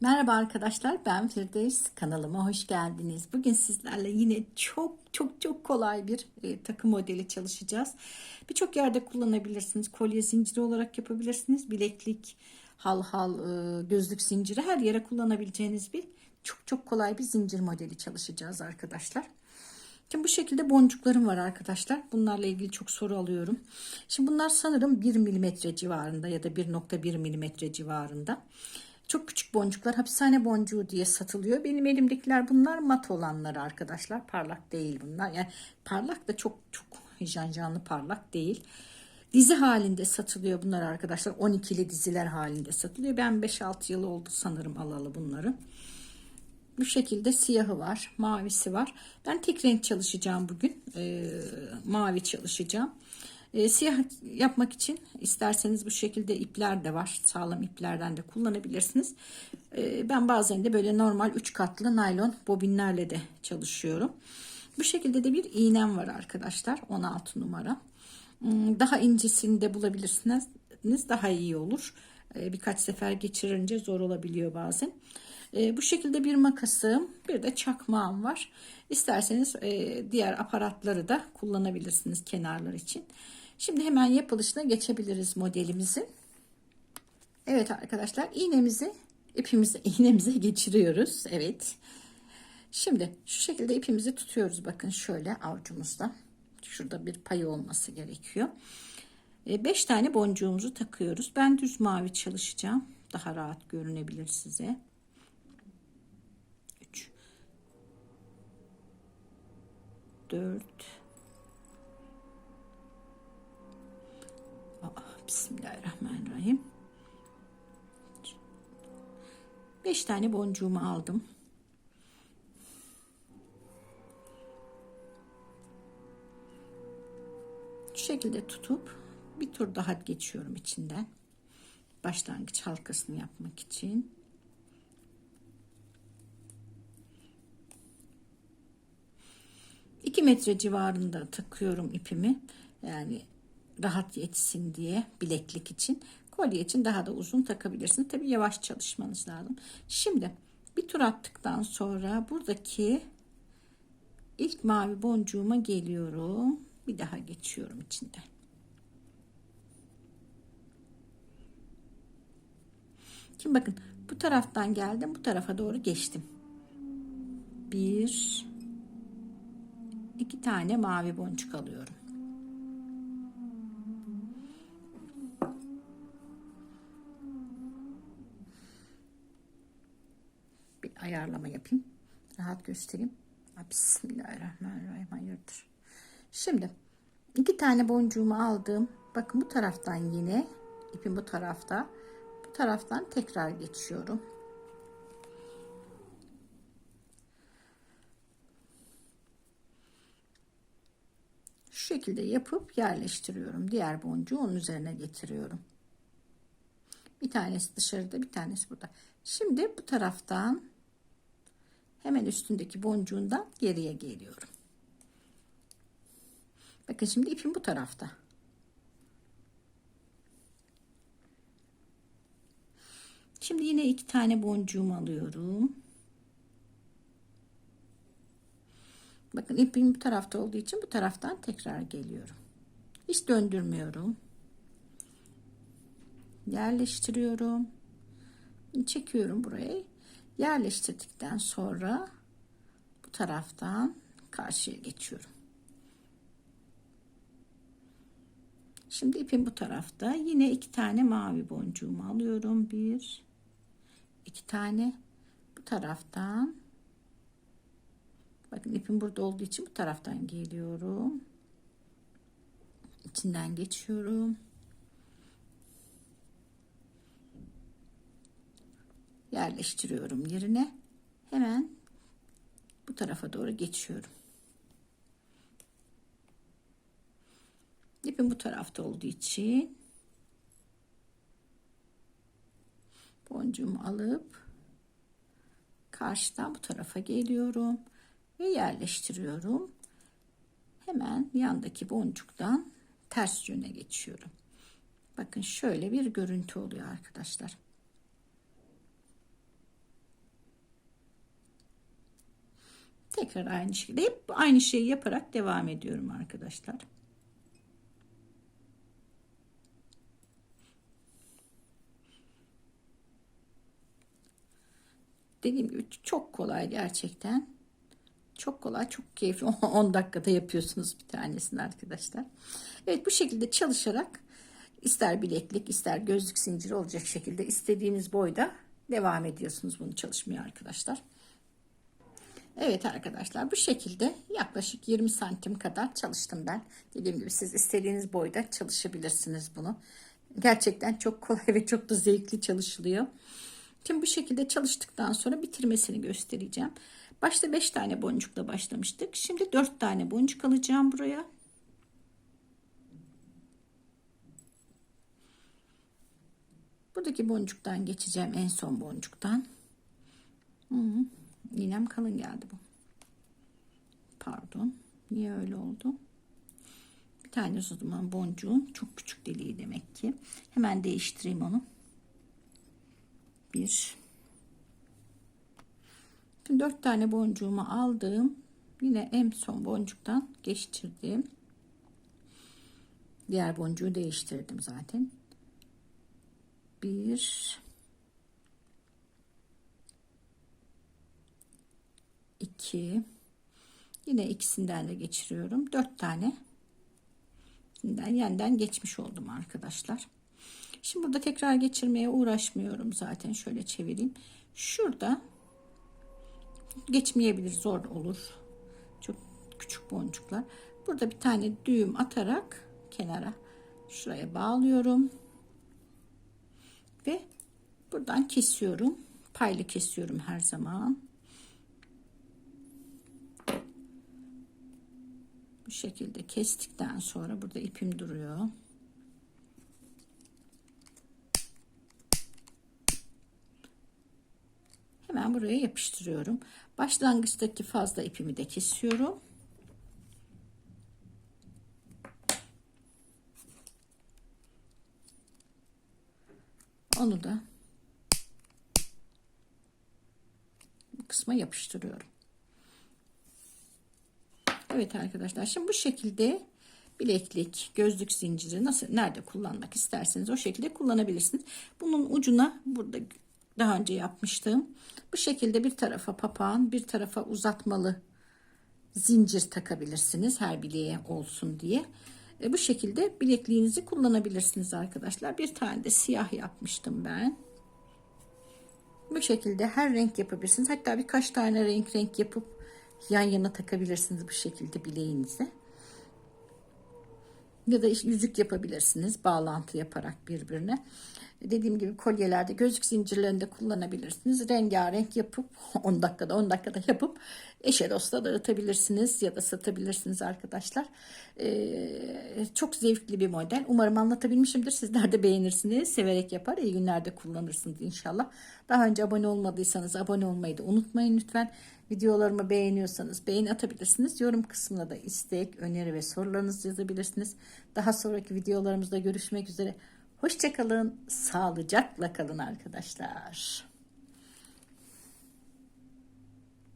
Merhaba arkadaşlar ben Firdevs kanalıma hoş geldiniz. Bugün sizlerle yine çok çok çok kolay bir e, takı modeli çalışacağız. Birçok yerde kullanabilirsiniz. Kolye zinciri olarak yapabilirsiniz. Bileklik, hal hal, e, gözlük zinciri her yere kullanabileceğiniz bir çok çok kolay bir zincir modeli çalışacağız arkadaşlar. Şimdi bu şekilde boncuklarım var arkadaşlar. Bunlarla ilgili çok soru alıyorum. Şimdi bunlar sanırım 1 milimetre civarında ya da 1.1 milimetre civarında. Çok küçük boncuklar hapishane boncuğu diye satılıyor. Benim elimdekiler bunlar mat olanları arkadaşlar. Parlak değil bunlar. Yani parlak da çok çok janjanlı parlak değil. Dizi halinde satılıyor bunlar arkadaşlar. 12'li diziler halinde satılıyor. Ben 5-6 yıl oldu sanırım alalı bunları. Bu şekilde siyahı var, mavisi var. Ben tek renk çalışacağım bugün. Ee, mavi çalışacağım. E, siyah yapmak için isterseniz bu şekilde ipler de var. Sağlam iplerden de kullanabilirsiniz. E, ben bazen de böyle normal 3 katlı naylon bobinlerle de çalışıyorum. Bu şekilde de bir iğnem var arkadaşlar. 16 numara. Hmm, daha incesini de bulabilirsiniz. Daha iyi olur. E, birkaç sefer geçirince zor olabiliyor bazen. Bu şekilde bir makasım, bir de çakmağım var. İsterseniz e, diğer aparatları da kullanabilirsiniz kenarlar için. Şimdi hemen yapılışına geçebiliriz modelimizi. Evet arkadaşlar iğnemizi ipimizi iğnemize geçiriyoruz. Evet. Şimdi şu şekilde ipimizi tutuyoruz. Bakın şöyle avucumuzda. Şurada bir payı olması gerekiyor. 5 e, tane boncuğumuzu takıyoruz. Ben düz mavi çalışacağım. Daha rahat görünebilir size. 3 4 Bismillahirrahmanirrahim. 5 tane boncuğumu aldım. Şu şekilde tutup bir tur daha geçiyorum içinden. Başlangıç halkasını yapmak için. İki metre civarında takıyorum ipimi. Yani rahat yetsin diye bileklik için. Kolye için daha da uzun takabilirsiniz. Tabi yavaş çalışmanız lazım. Şimdi bir tur attıktan sonra buradaki ilk mavi boncuğuma geliyorum. Bir daha geçiyorum içinden. Şimdi bakın bu taraftan geldim bu tarafa doğru geçtim. Bir iki tane mavi boncuk alıyorum. Ayarlama yapayım. Rahat göstereyim. Bismillahirrahmanirrahim. Hayırdır. Şimdi iki tane boncuğumu aldım. Bakın bu taraftan yine ipim bu tarafta. Bu taraftan tekrar geçiyorum. Şu şekilde yapıp yerleştiriyorum. Diğer boncuğu onun üzerine getiriyorum. Bir tanesi dışarıda, bir tanesi burada. Şimdi bu taraftan hemen üstündeki boncuğundan geriye geliyorum. Bakın şimdi ipim bu tarafta. Şimdi yine iki tane boncuğumu alıyorum. Bakın ipim bu tarafta olduğu için bu taraftan tekrar geliyorum. Hiç döndürmüyorum. Yerleştiriyorum. Çekiyorum buraya yerleştirdikten sonra bu taraftan karşıya geçiyorum. Şimdi ipim bu tarafta. Yine iki tane mavi boncuğumu alıyorum. Bir, iki tane bu taraftan. Bakın ipim burada olduğu için bu taraftan geliyorum. İçinden geçiyorum. Yerleştiriyorum yerine. Hemen bu tarafa doğru geçiyorum. İpim bu tarafta olduğu için boncuğumu alıp karşıdan bu tarafa geliyorum ve yerleştiriyorum. Hemen yandaki boncuktan ters yöne geçiyorum. Bakın şöyle bir görüntü oluyor arkadaşlar. Tekrar aynı şekilde hep aynı şeyi yaparak devam ediyorum arkadaşlar. Dediğim gibi çok kolay gerçekten. Çok kolay, çok keyifli. 10 dakikada yapıyorsunuz bir tanesini arkadaşlar. Evet bu şekilde çalışarak ister bileklik, ister gözlük zinciri olacak şekilde istediğiniz boyda devam ediyorsunuz bunu çalışmaya arkadaşlar. Evet arkadaşlar bu şekilde yaklaşık 20 santim kadar çalıştım ben. Dediğim gibi siz istediğiniz boyda çalışabilirsiniz bunu. Gerçekten çok kolay ve çok da zevkli çalışılıyor. Şimdi bu şekilde çalıştıktan sonra bitirmesini göstereceğim. Başta 5 tane boncukla başlamıştık. Şimdi 4 tane boncuk alacağım buraya. Buradaki boncuktan geçeceğim en son boncuktan. Hmm, iğnem kalın geldi bu. Pardon. Niye öyle oldu? Bir tane o zaman boncuğun çok küçük deliği demek ki. Hemen değiştireyim onu. Bir. Şimdi dört tane boncuğumu aldım. Yine en son boncuktan geçirdim. Diğer boncuğu değiştirdim zaten. Bir. İki. Yine ikisinden de geçiriyorum. Dört tane. Şimdiden yeniden geçmiş oldum arkadaşlar. Şimdi burada tekrar geçirmeye uğraşmıyorum zaten. Şöyle çevireyim. Şurada geçmeyebilir zor olur. Çok küçük boncuklar. Burada bir tane düğüm atarak kenara şuraya bağlıyorum. Ve buradan kesiyorum. Paylı kesiyorum her zaman. Bu şekilde kestikten sonra burada ipim duruyor. Hemen buraya yapıştırıyorum. Başlangıçtaki fazla ipimi de kesiyorum. Onu da bu kısma yapıştırıyorum. Evet arkadaşlar şimdi bu şekilde bileklik, gözlük zinciri nasıl nerede kullanmak isterseniz o şekilde kullanabilirsiniz. Bunun ucuna burada daha önce yapmıştım. Bu şekilde bir tarafa papağan, bir tarafa uzatmalı zincir takabilirsiniz her bileğe olsun diye. E, bu şekilde bilekliğinizi kullanabilirsiniz arkadaşlar. Bir tane de siyah yapmıştım ben. Bu şekilde her renk yapabilirsiniz. Hatta birkaç tane renk renk yapıp yan yana takabilirsiniz bu şekilde bileğinize. Ya da işte yüzük yapabilirsiniz bağlantı yaparak birbirine. Dediğim gibi kolyelerde gözlük zincirlerinde kullanabilirsiniz. Rengarenk yapıp 10 dakikada 10 dakikada yapıp eşe dosta dağıtabilirsiniz ya da satabilirsiniz arkadaşlar. Ee, çok zevkli bir model. Umarım anlatabilmişimdir. Sizler de beğenirsiniz. Severek yapar. İyi günlerde kullanırsınız inşallah. Daha önce abone olmadıysanız abone olmayı da unutmayın lütfen. Videolarımı beğeniyorsanız beğeni atabilirsiniz. Yorum kısmına da istek, öneri ve sorularınızı yazabilirsiniz. Daha sonraki videolarımızda görüşmek üzere. Hoşçakalın, sağlıcakla kalın arkadaşlar.